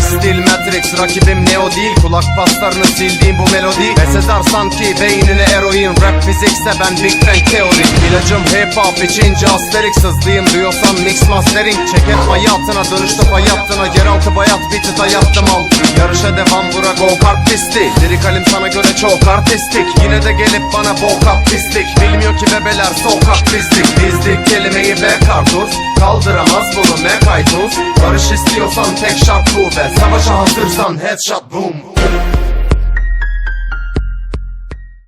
Stil rakibim Neo değil. Kulak paslarını sildiğim bu melodi. Ve sanki beynine eroin. Rap fizikse ben Big Bang teori İlacım hip hop içince asterik Sızlıyım diyorsan mix mastering. Çeket hayatına dönüştü hayattına Yeraltı bayat. Biti dayattım al Yarışa devam bura go kart pisti Lirikalim sana göre çok artistik. Yine de gelip bana bok at pislik. Bilmiyor ki bebeler sokak pislik. Dizdik kelimeyi ve kartuz. Kaldıramaz bunu McITunes Barış istiyorsan tek şart bu ve Savaşa hazırsan headshot boom